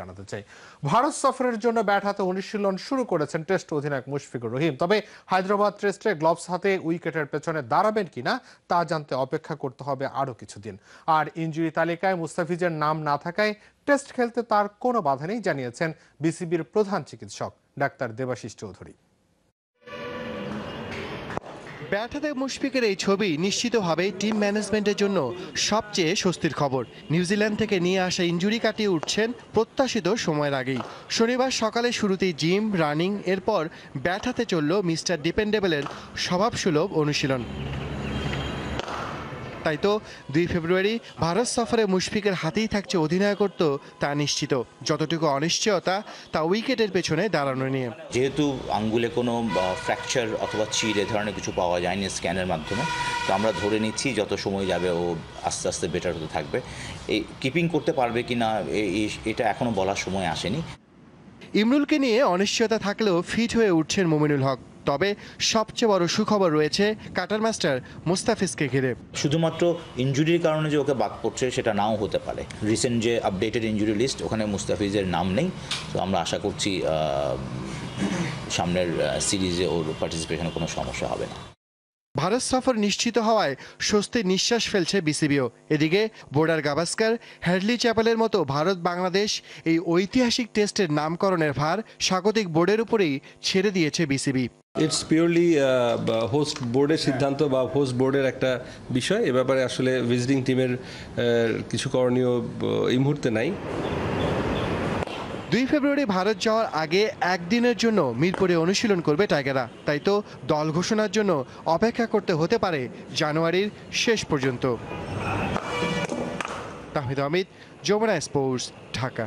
জানাতে চাই। ভারত সফরের জন্য ব্যাট হাতে অনুশীলন শুরু করেছেন টেস্ট অধিনায়ক মুশফিকুর রহিম। তবে হায়দ্রাবাদ টেস্টে গ্লোভস হাতে উইকেটের পেছনে দাঁড়াবেন কিনা তা জানতে অপেক্ষা করতে হবে আরও কিছুদিন। আর ইঞ্জুরি তালিকায় মুস্তাফিজের নাম না থাকায় টেস্ট খেলতে তার কোনো বাধা নেই, জানিয়েছেন বিসিবির প্রধান চিকিৎসক ডাক্তার দেবাশিস চৌধুরী। ব্যাট মুশফিকের এই ছবি নিশ্চিতভাবেই টিম ম্যানেজমেন্টের জন্য সবচেয়ে স্বস্তির খবর। নিউজিল্যান্ড থেকে নিয়ে আসা ইঞ্জুরি কাটিয়ে উঠছেন প্রত্যাশিত সময়ের আগেই। শনিবার সকালে শুরুতেই জিম, রানিং, এরপর ব্যাটাতে চলল মিস্টার ডিপেন্ডেবলের স্বভাবসুলভ অনুশীলন। তাই তো দুই ফেব্রুয়ারি ভারত সফরে মুশফিকের হাতেই থাকছে অধিনায়কত্ব তা নিশ্চিত। যতটুকু অনিশ্চয়তা তা উইকেটের পেছনে দাঁড়ানো নিয়ে। যেহেতু আঙ্গুলে কোনো ফ্র্যাকচার অথবা চির এ ধরনের কিছু পাওয়া যায়নি স্ক্যানের মাধ্যমে তো আমরা ধরে নিচ্ছি যত সময় যাবে ও আস্তে আস্তে বেটার হতে থাকবে। এই কিপিং করতে পারবে কি না এটা এখনও বলার সময় আসেনি। ইমরুলকে নিয়ে অনিশ্চয়তা থাকলেও ফিট হয়ে উঠছেন মুমিনুল হক। তবে সবচেয়ে বড় সুখবর রয়েছে কাটার মাস্টার মুস্তাফিজকে ঘিরে। শুধুমাত্র ইঞ্জুরির কারণে যে ওকে বাদ পড়ছে সেটা নাও হতে পারে। রিসেন্ট যে আপডেটেড ইঞ্জুরি লিস্ট ওখানে মুস্তাফিজের নাম নেই। তো আমরা আশা করছি সামনের সিরিজে ওর পার্টিসিপেশনে কোনো সমস্যা হবে না। ভারত সফর নিশ্চিত হওয়ায় স্বস্তির নিঃশ্বাস ফেলছে বিসিবিও। এদিকে বোর্ডার গাভাস্কার হ্যাডলি চ্যাপেলের মতো ভারত বাংলাদেশ এই ঐতিহাসিক টেস্টের নামকরণের ভার স্বাগতিক বোর্ডের উপরেই ছেড়ে দিয়েছে বিসিবি। ইটস পিওরলি হোস্ট বোর্ডের সিদ্ধান্ত বা হোস্ট বোর্ডের একটা বিষয়। এ ব্যাপারে আসলে ভিজিটিং টিমের কিছু করণীয় এই মুহূর্তে নাই। দুই ফেব্রুয়ারি ভারত যাওয়ার আগে একদিনের জন্য মিরপুরে অনুশীলন করবে টাইগাররা। তাই তো দল ঘোষণার জন্য অপেক্ষা করতে হতে পারে জানুয়ারির শেষ পর্যন্ত। তাহমিদ আহমেদ যমুনা স্পোর্টস ঢাকা।